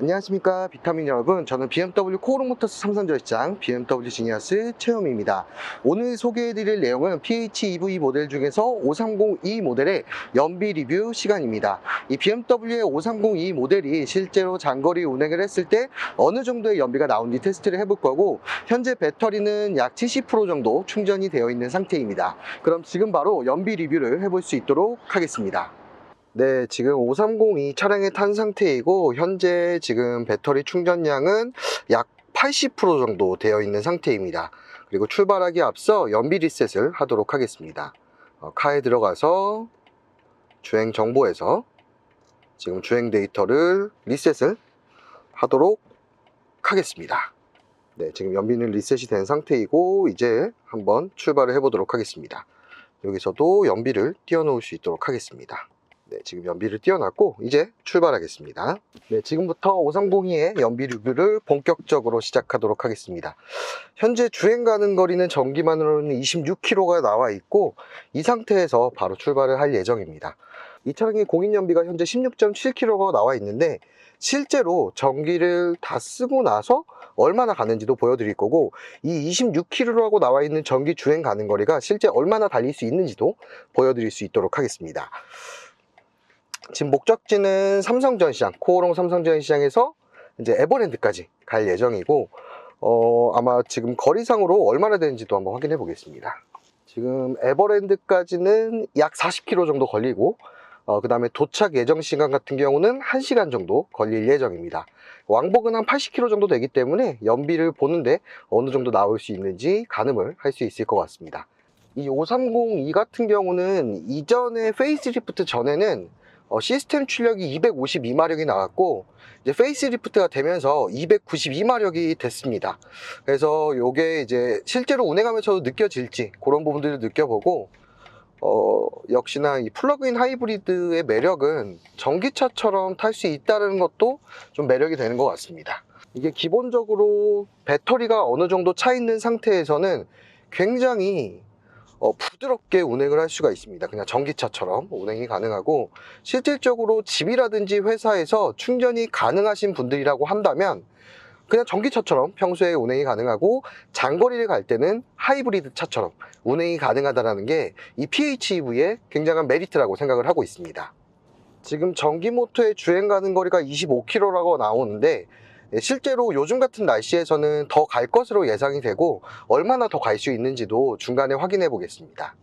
안녕하십니까 비타민 여러분. 저는 BMW 코오롱 모터스 삼성전시장 BMW 지니어스 최현입니다. 오늘 소개해드릴 내용은 PHEV 모델 중에서 530E 모델의 연비 리뷰 시간입니다. 이 BMW의 530E 모델이 실제로 장거리 운행을 했을 때 어느 정도의 연비가 나오는지 테스트를 해볼 거고 현재 배터리는 약 70% 정도 충전이 되어 있는 상태입니다. 그럼 지금 바로 연비 리뷰를 해볼 수 있도록 하겠습니다 네, 지금 530이 차량에 탄 상태이고 현재 지금 배터리 충전량은 약 80% 정도 되어 있는 상태입니다. 그리고 출발하기 앞서 연비 리셋을 하도록 하겠습니다. 어, 카에 들어가서 주행 정보에서 지금 주행 데이터를 리셋을 하도록 하겠습니다. 네, 지금 연비는 리셋이 된 상태이고 이제 한번 출발을 해보도록 하겠습니다. 여기서도 연비를 띄워놓을 수 있도록 하겠습니다. 네, 지금 연비를 띄워놨고 이제 출발하겠습니다. 네, 지금부터 530의 연비 리뷰를 본격적으로 시작하도록 하겠습니다. 현재 주행 가는 거리는 전기만으로는 26km가 나와 있고 이 상태에서 바로 출발을 할 예정입니다. 이 차량의 공인 연비가 현재 16.7km가 나와 있는데 실제로 전기를 다 쓰고 나서 얼마나 가는지도 보여드릴 거고 이 26km라고 나와 있는 전기 주행 가는 거리가 실제 얼마나 달릴 수 있는지도 보여드릴 수 있도록 하겠습니다. 지금 목적지는 삼성전시장, 코오롱 삼성전시장에서 이제 에버랜드까지 갈 예정이고, 어, 아마 지금 거리상으로 얼마나 되는지도 한번 확인해 보겠습니다. 지금 에버랜드까지는 약 40km 정도 걸리고, 어, 그 다음에 도착 예정 시간 같은 경우는 1시간 정도 걸릴 예정입니다. 왕복은 한 80km 정도 되기 때문에 연비를 보는데 어느 정도 나올 수 있는지 가늠을 할 수 있을 것 같습니다. 이 530E 같은 경우는 이전에 페이스리프트 전에는 어, 시스템 출력이 252마력이 나왔고 이제 페이스리프트가 되면서 292마력이 됐습니다. 그래서 이게 이제 실제로 운행하면서도 느껴질지 그런 부분들을 느껴보고 어, 역시나 이 플러그인 하이브리드의 매력은 전기차처럼 탈 수 있다는 것도 좀 매력이 되는 것 같습니다. 이게 기본적으로 배터리가 어느 정도 차 있는 상태에서는 굉장히 어, 부드럽게 운행을 할 수가 있습니다. 그냥 전기차처럼 운행이 가능하고 실질적으로 집이라든지 회사에서 충전이 가능하신 분들이라고 한다면 그냥 전기차처럼 평소에 운행이 가능하고 장거리를 갈 때는 하이브리드 차처럼 운행이 가능하다는 게 이 PHEV의 굉장한 메리트라고 생각을 하고 있습니다. 지금 전기 모터의 주행 가는 거리가 25km라고 나오는데 예, 실제로 요즘 같은 날씨에서는 더 갈 것으로 예상이 되고 얼마나 더 갈 수 있는지도 중간에 확인해 보겠습니다.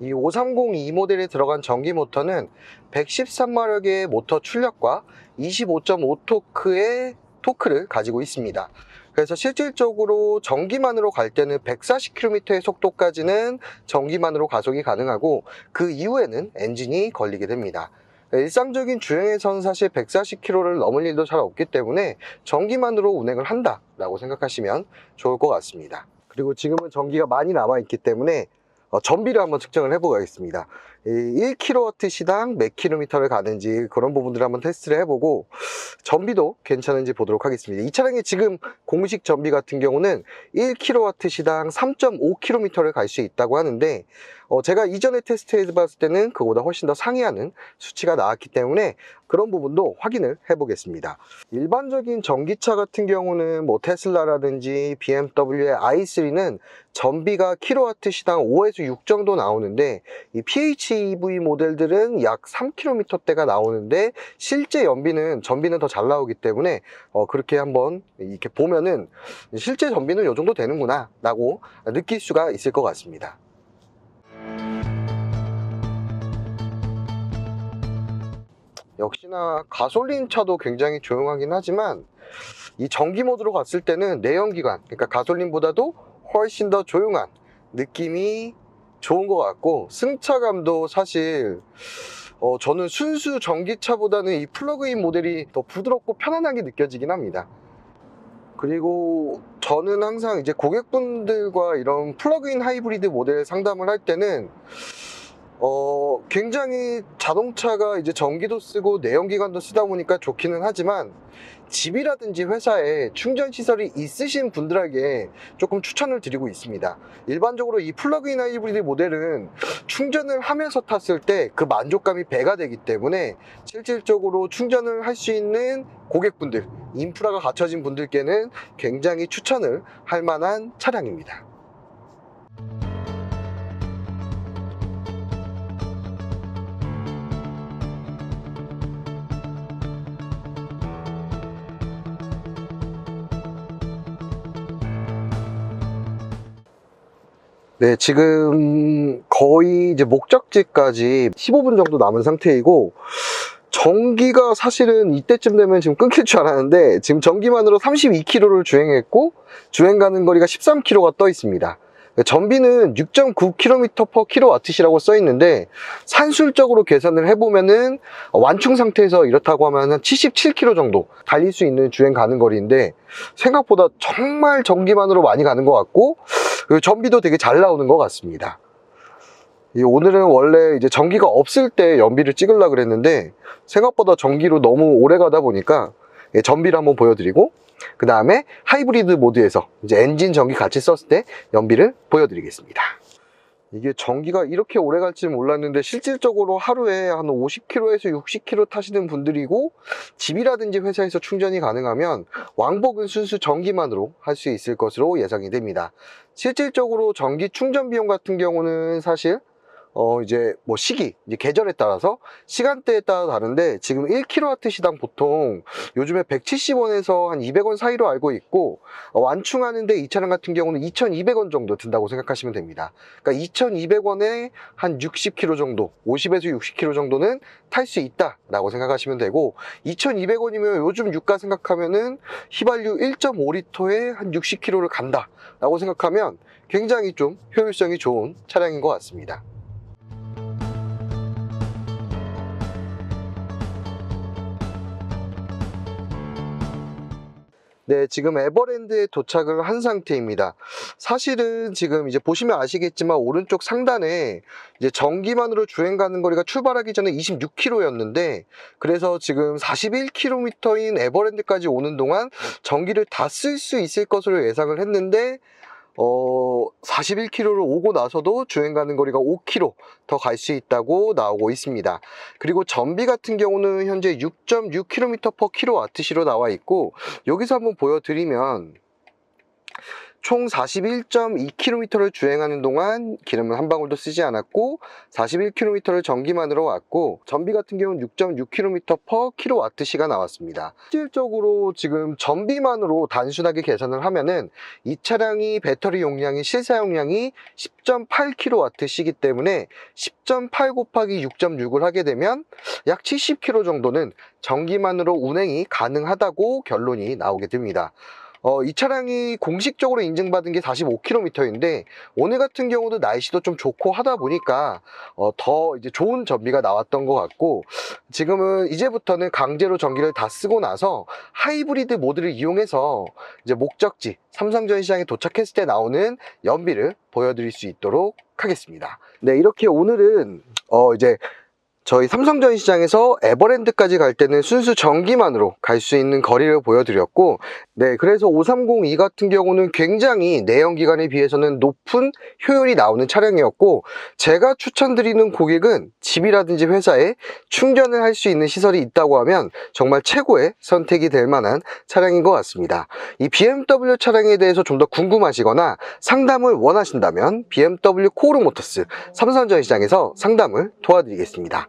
이 530E 모델에 들어간 전기 모터는 113마력의 모터 출력과 25.5토크의 토크를 가지고 있습니다. 그래서 실질적으로 전기만으로 갈 때는 140km의 속도까지는 전기만으로 가속이 가능하고 그 이후에는 엔진이 걸리게 됩니다. 일상적인 주행에서는 사실 140km를 넘을 일도 잘 없기 때문에 전기만으로 운행을 한다 라고 생각하시면 좋을 것 같습니다. 그리고 지금은 전기가 많이 남아 있기 때문에 어, 전비를 한번 측정을 해보겠습니다. 1kW 시당 몇 킬로미터를 가는지 그런 부분들을 한번 테스트를 해보고 전비도 괜찮은지 보도록 하겠습니다. 이 차량의 지금 공식 전비 같은 경우는 1kW 시당 3.5km를 갈 수 있다고 하는데 어, 제가 이전에 테스트 해 봤을 때는 그보다 훨씬 더 상회하는 수치가 나왔기 때문에 그런 부분도 확인을 해 보겠습니다. 일반적인 전기차 같은 경우는 뭐 테슬라라든지 BMW의 i3는 전비가 킬로와트 시당 5에서 6 정도 나오는데 이 PHEV 모델들은 약 3km대가 나오는데 실제 연비는 전비는 더 잘 나오기 때문에 어, 그렇게 한번 이렇게 보면은 실제 전비는 이 정도 되는구나 라고 느낄 수가 있을 것 같습니다. 역시나 가솔린 차도 굉장히 조용하긴 하지만 이 전기 모드로 갔을 때는 내연기관 그러니까 가솔린보다도 훨씬 더 조용한 느낌이 좋은 것 같고 승차감도 사실 어, 저는 순수 전기차보다는 이 플러그인 모델이 더 부드럽고 편안하게 느껴지긴 합니다. 그리고 저는 항상 이제 고객분들과 이런 플러그인 하이브리드 모델 상담을 할 때는 어, 굉장히 자동차가 이제 전기도 쓰고 내연기관도 쓰다 보니까 좋기는 하지만 집이라든지 회사에 충전 시설이 있으신 분들에게 조금 추천을 드리고 있습니다. 일반적으로 이 플러그인 하이브리드 모델은 충전을 하면서 탔을 때 그 만족감이 배가 되기 때문에 실질적으로 충전을 할 수 있는 고객분들, 인프라가 갖춰진 분들께는 굉장히 추천을 할 만한 차량입니다. 네, 지금 거의 이제 목적지까지 15분 정도 남은 상태이고, 전기가 사실은 이때쯤 되면 지금 끊길 줄 알았는데, 지금 전기만으로 32km를 주행했고, 주행 가는 거리가 13km가 떠 있습니다. 전비는 6.9km per kWh라고 써 있는데, 산술적으로 계산을 해보면은, 완충 상태에서 이렇다고 하면 한 77km 정도 달릴 수 있는 주행 가는 거리인데, 생각보다 정말 전기만으로 많이 가는 것 같고, 그 전비도 되게 잘 나오는 것 같습니다. 이 오늘은 원래 이제 전기가 없을 때 연비를 찍으려고 그랬는데 생각보다 전기로 너무 오래 가다 보니까 예, 전비를 한번 보여드리고 그 다음에 하이브리드 모드에서 이제 엔진 전기 같이 썼을 때 연비를 보여드리겠습니다. 이게 전기가 이렇게 오래 갈지 몰랐는데 실질적으로 하루에 한 50km에서 60km 타시는 분들이고 집이라든지 회사에서 충전이 가능하면 왕복은 순수 전기만으로 할 수 있을 것으로 예상이 됩니다. 실질적으로 전기 충전 비용 같은 경우는 사실 어 이제 뭐 시기, 이제 계절에 따라서 시간대에 따라 다른데 지금 1kW 시당 보통 요즘에 170원에서 한 200원 사이로 알고 있고 어, 완충하는데 이 차량 같은 경우는 2,200원 정도 든다고 생각하시면 됩니다. 그러니까 2,200원에 한 60km 정도, 50에서 60km 정도는 탈 수 있다라고 생각하시면 되고 2,200원이면 요즘 유가 생각하면은 휘발유 1.5리터에 한 60km를 간다라고 생각하면 굉장히 좀 효율성이 좋은 차량인 것 같습니다. 네, 지금 에버랜드에 도착을 한 상태입니다. 사실은 지금 이제 보시면 아시겠지만 오른쪽 상단에 이제 전기만으로 주행 가는 거리가 출발하기 전에 26km였는데 그래서 지금 41km인 에버랜드까지 오는 동안 전기를 다 쓸 수 있을 것으로 예상을 했는데 어, 41km를 오고 나서도 주행 가는 거리가 5km 더 갈 수 있다고 나오고 있습니다. 그리고 전비 같은 경우는 현재 6.6km per kWh로 나와 있고 여기서 한번 보여드리면 총 41.2km를 주행하는 동안 기름을 한 방울도 쓰지 않았고 41km를 전기만으로 왔고 전비 같은 경우는 6.6km per kWh가 나왔습니다. 실질적으로 지금 전비만으로 단순하게 계산을 하면은 이 차량이 배터리 용량이 실사용량이 10.8kWh이기 때문에 10.8 곱하기 6.6을 하게 되면 약 70km 정도는 전기만으로 운행이 가능하다고 결론이 나오게 됩니다. 어, 이 차량이 공식적으로 인증받은 게 45km인데 오늘 같은 경우도 날씨도 좀 좋고 하다 보니까 어, 더 이제 좋은 전비가 나왔던 것 같고 지금은 이제부터는 강제로 전기를 다 쓰고 나서 하이브리드 모드를 이용해서 이제 목적지 삼성전 시장에 도착했을 때 나오는 연비를 보여드릴 수 있도록 하겠습니다. 네, 이렇게 오늘은 어, 이제 저희 삼성전 시장에서 에버랜드까지 갈 때는 순수 전기만으로 갈 수 있는 거리를 보여드렸고, 네, 그래서 5302 같은 경우는 굉장히 내연기관에 비해서는 높은 효율이 나오는 차량이었고, 제가 추천드리는 고객은 집이라든지 회사에 충전을 할 수 있는 시설이 있다고 하면 정말 최고의 선택이 될 만한 차량인 것 같습니다. 이 BMW 차량에 대해서 좀 더 궁금하시거나 상담을 원하신다면 BMW 코르 모터스 삼성전 시장에서 상담을 도와드리겠습니다.